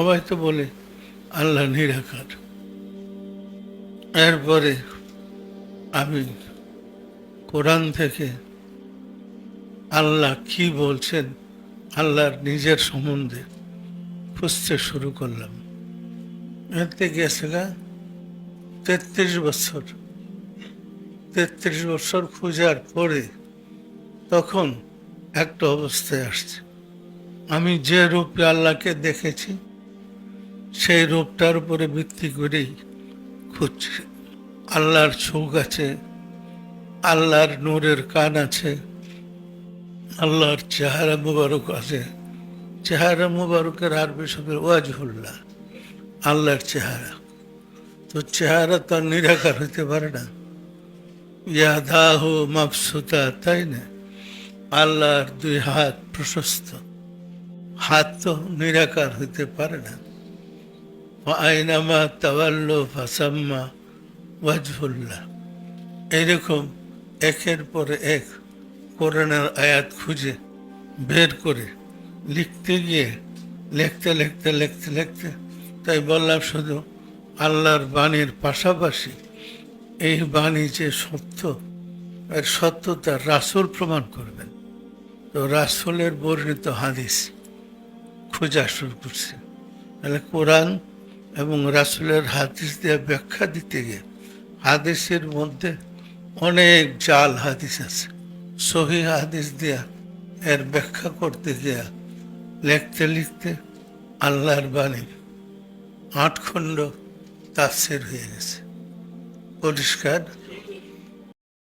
সবাই তো বলে, আল্লাহ নিরাকার। এরপরে আমি কোরআন থেকে আল্লাহ কি বলছেন, আল্লাহর নিজের সম্বন্ধে খুঁজতে শুরু করলাম। এতে গেছে গা তেত্রিশ বছর। তেত্রিশ বছর খোঁজার পরে তখন একটা অবস্থায় আসছে। আমি যে রূপে আল্লাহকে দেখেছি সেই রূপটার উপরে ভিত্তি করেই খুঁজছে। আল্লাহর চোখ আছে, আল্লাহর নূরের কান আছে, আল্লাহর চেহারা মুবারক আছে। চেহারা মুবারকের আরবি শব্দ ওয়াজহুল্লাহ, আল্লাহর চেহারা। তো চেহারা তো নিরাকার হইতে পারে না। ইয়াদাহ মাপসুতা তাই না? আল্লাহর দুই হাত প্রশস্ত। হাত তো নিরাকার হইতে পারে না। আইনামা তাওয়াল্ল ফাসাম্মা ওয়াজহুল্লাহ এরকম একের পরে এক কোরআনের আয়াত খুঁজে বের করে লিখতে গিয়ে লিখতে লিখতে লিখতে লিখতে তাই বললাম শুধু আল্লাহর বাণীর পাশাপাশি এই বাণী যে সত্য, এর সত্যতা রাসূল প্রমাণ করবেন। তো রাসূলের বর্ণিত হাদিস খোঁজা শুরু করছে। তাহলে কোরআন এবং রাসুলের হাদিস দেওয়া ব্যাখ্যা দিতে গিয়ে হাদিসের মধ্যে অনেক জাল হাদিস আছে। সহি হাদিস দিয়া এর ব্যাখ্যা করতে গিয়া লিখতে লিখতে আল্লাহর বাণী আট খণ্ড তাফসির হয়ে গেছে। পরিষ্কার?